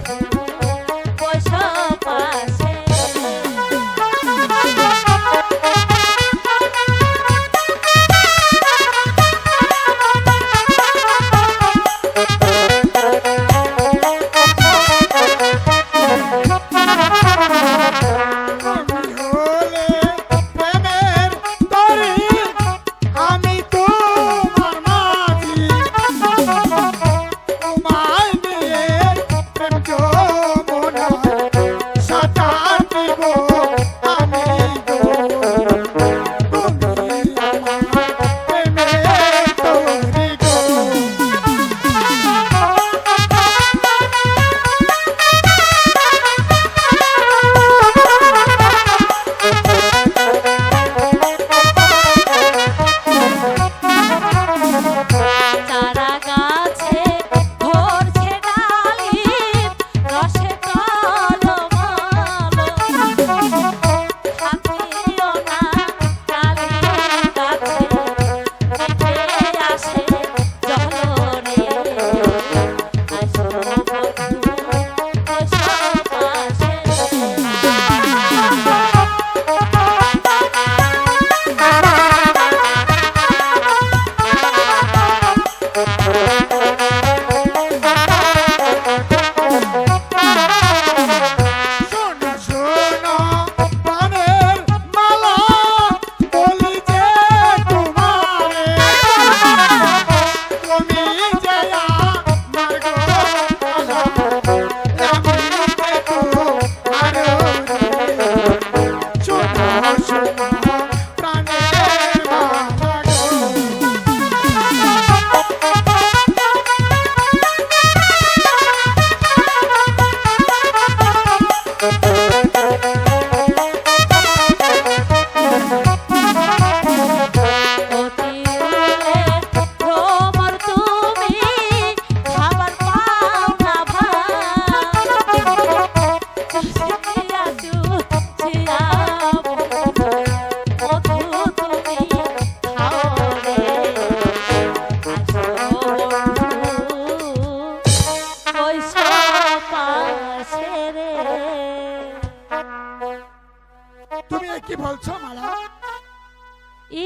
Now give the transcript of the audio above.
Thank you. আসে তুমি কি বলছো মালা?